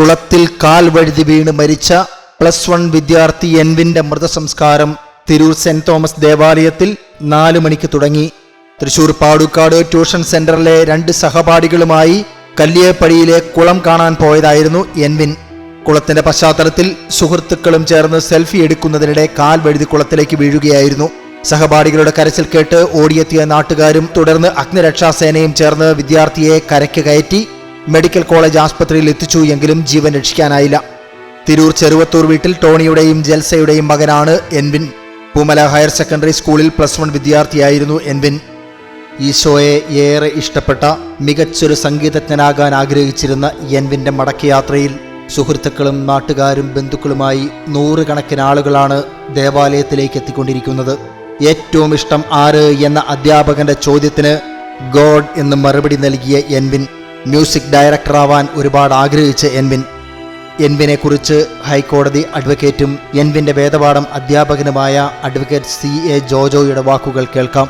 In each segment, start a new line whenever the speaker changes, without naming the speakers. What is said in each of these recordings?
കുളത്തിൽ കാൽ വഴുതി വീണ് മരിച്ച പ്ലസ് വൺ വിദ്യാർത്ഥി എൻവിന്റെ മൃതസംസ്കാരം തിരൂർ സെന്റ് തോമസ് ദേവാലയത്തിൽ നാലു മണിക്ക് തുടങ്ങി. തൃശൂർ പാടുക്കാട് ട്യൂഷൻ സെന്ററിലെ രണ്ട് സഹപാഠികളുമായി കല്ലിയേപ്പടിയിലെ കുളം കാണാൻ പോയതായിരുന്നു എൻവിൻ. കുളത്തിന്റെ പശ്ചാത്തലത്തിൽ സുഹൃത്തുക്കളും ചേർന്ന് സെൽഫി എടുക്കുന്നതിനിടെ കാൽ വഴുതി കുളത്തിലേക്ക് വീഴുകയായിരുന്നു. സഹപാഠികളുടെ കരച്ചിൽ കേട്ട് ഓടിയെത്തിയ നാട്ടുകാരും തുടർന്ന് അഗ്നിരക്ഷാസേനയും ചേർന്ന് വിദ്യാർത്ഥിയെ കരയ്ക്ക് കയറ്റി മെഡിക്കൽ കോളേജ് ആസ്പത്രിയിൽ എത്തിച്ചു എങ്കിലും ജീവൻ രക്ഷിക്കാനായില്ല. തിരൂർ ചെറുവത്തൂർ വീട്ടിൽ ടോണിയുടെയും ജൽസയുടെയും മകനാണ് എൻവിൻ. പൂമല ഹയർ സെക്കൻഡറി സ്കൂളിൽ പ്ലസ് വൺ വിദ്യാർത്ഥിയായിരുന്നു എൻവിൻ. ഈശോയെ ഏറെ ഇഷ്ടപ്പെട്ട മികച്ചൊരു സംഗീതജ്ഞനാകാൻ ആഗ്രഹിച്ചിരുന്ന എൻവിന്റെ മടക്കയാത്രയിൽ സുഹൃത്തുക്കളും നാട്ടുകാരും ബന്ധുക്കളുമായി നൂറുകണക്കിന് ആളുകളാണ് ദേവാലയത്തിലേക്ക് എത്തിക്കൊണ്ടിരിക്കുന്നത്. ഏറ്റവും ഇഷ്ടം ആര് എന്ന അധ്യാപകന്റെ ചോദ്യത്തിന് ഗോഡ് എന്ന് മറുപടി നൽകിയ എൻവിൻ. മ്യൂസിക് ഡയറക്ടറാവാൻ ഒരുപാട് ആഗ്രഹിച്ച എൻവിൻ. എൻവിനെ കുറിച്ച് ഹൈക്കോടതി അഡ്വക്കേറ്റും എൻവിന്റെ വേദപാഠം അധ്യാപകനുമായ അഡ്വക്കേറ്റ് സി എ ജോജോയുടെ വാക്കുകൾ കേൾക്കാം.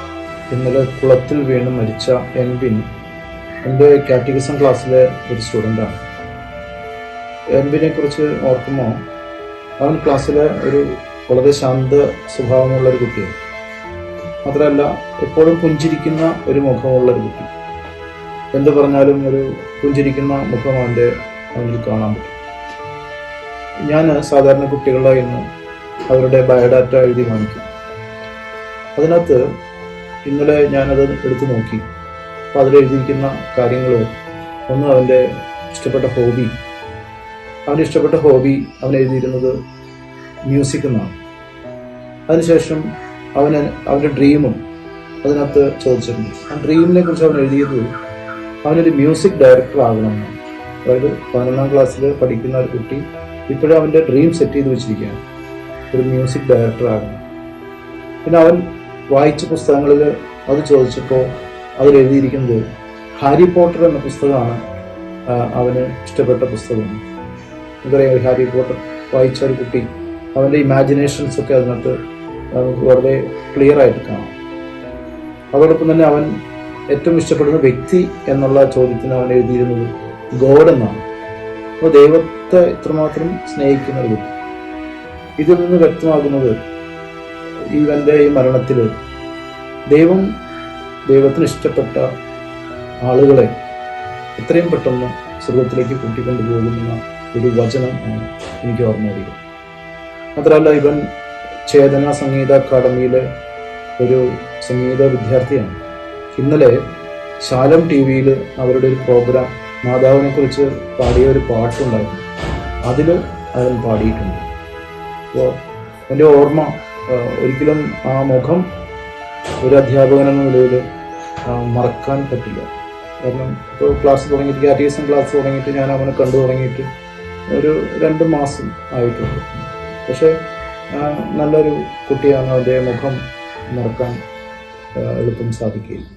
ഇന്നലെ കുളത്തിൽ വീണ് മരിച്ച എൻവിൻ എന്റെ കാറ്റഗിസം ക്ലാസ്സിലെ ഒരു സ്റ്റുഡന്റാണ്. എൻവിനെ കുറിച്ച് ഓർക്കുമ്പോൾ അവൻ ക്ലാസ്സിലെ ഒരു വളരെ ശാന്ത സ്വഭാവമുള്ള ഒരു കുട്ടിയാണ്. മാത്രമല്ല എപ്പോഴും പുഞ്ചിരിക്കുന്ന ഒരു മുഖമുള്ള ഒരു കുട്ടി. എന്ത് പറഞ്ഞാലും ഒരു പുഞ്ചിരിക്കുന്ന മുഖം അവന്റെ അവനിൽ കാണാൻ പറ്റും. ഞാൻ സാധാരണ കുട്ടികളുടെ ഇന്ന് അവരുടെ ബയോഡാറ്റ എഴുതി വാങ്ങിക്കും. അതിനകത്ത് ഇന്നലെ ഞാനത് എടുത്തു നോക്കി. അപ്പോൾ അതിലെഴുതിയിരിക്കുന്ന കാര്യങ്ങൾ ഒന്ന് അവന്റെ ഇഷ്ടപ്പെട്ട ഹോബി. അവന്റെ ഇഷ്ടപ്പെട്ട ഹോബി അവൻ എഴുതിയിരുന്നത് മ്യൂസിക് എന്നാണ്. അതിനുശേഷം അവന് അവന്റെ ഡ്രീമും അതിനകത്ത് ചോദിച്ചിരുന്നു. ആ ഡ്രീമിനെ കുറിച്ച് അവൻ എഴുതിയത് അവനൊരു മ്യൂസിക് ഡയറക്ടർ ആകണമെന്ന് അതായത് പതിനൊന്നാം ക്ലാസ്സിൽ പഠിക്കുന്ന ഒരു കുട്ടി ഇപ്പോഴും അവന്റെ ഡ്രീം സെറ്റ് ചെയ്ത് വെച്ചിരിക്കുകയാണ്. ഒരു മ്യൂസിക് ഡയറക്ടർ ആകണം. പിന്നെ അവൻ വായിച്ച പുസ്തകങ്ങളിൽ അത് ചോദിച്ചപ്പോൾ അതിൽ എഴുതിയിരിക്കുന്നത് ഹാരി പോട്ടർ എന്ന പുസ്തകമാണ് അവന് ഇഷ്ടപ്പെട്ട പുസ്തകം. നമുക്കറിയാം ഹാരി പോട്ടർ വായിച്ച ഒരു കുട്ടി അവന്റെ ഇമാജിനേഷൻസ് ഒക്കെ അതിനകത്ത് നമുക്ക് വളരെ ക്ലിയർ ആയിട്ട് കാണാം. അതോടൊപ്പം തന്നെ അവൻ ഏറ്റവും ഇഷ്ടപ്പെടുന്ന വ്യക്തി എന്നുള്ള ചോദ്യത്തിന് അവൻ എഴുതിയിരുന്നത് ഗോഡ് എന്നാണ്. അപ്പോൾ ദൈവത്തെ ഇത്രമാത്രം സ്നേഹിക്കുന്ന ഒരു ഇതിൽ നിന്ന് വ്യക്തമാകുന്നത് ഇവന്റെ ഈ മരണത്തിൽ ദൈവം ദൈവത്തിന് ഇഷ്ടപ്പെട്ട ആളുകളെ എത്രയും പെട്ടെന്ന് സ്വർഗത്തിലേക്ക് കൂട്ടിക്കൊണ്ടു പോകുന്ന ഒരു വചനം എനിക്ക് ഓർമ്മ വരിക മാത്രമല്ല ഇവൻ ചേതന സംഗീത അക്കാദമിയിലെ ഒരു സംഗീത വിദ്യാർത്ഥിയാണ്. ഇന്നലെ ശാലം ടി വിയിൽ അവരുടെ ഒരു പ്രോഗ്രാം മാതാവിനെ കുറിച്ച് പാടിയ ഒരു പാട്ടുണ്ടായിരുന്നു. അതിൽ അവൻ പാടിയിട്ടുണ്ട്. അപ്പോൾ എന്റെ ഓർമ്മ ഒരിക്കലും ആ മുഖം ഒരു അധ്യാപകൻ എന്ന നിലയിൽ മറക്കാൻ പറ്റില്ല. കാരണം ഇപ്പോൾ ക്ലാസ് തുടങ്ങിയിട്ട് കാറ്റീസം ക്ലാസ് തുടങ്ങിയിട്ട് ഞാൻ അവനെ കണ്ടു തുടങ്ങിയിട്ട് ഒരു രണ്ട് മാസം ആയിട്ടുണ്ട് പക്ഷേ നല്ലൊരു കുട്ടിയാണ്. അവന്റെ മുഖം മറക്കാൻ എളുപ്പം സാധിക്കുകയില്ല.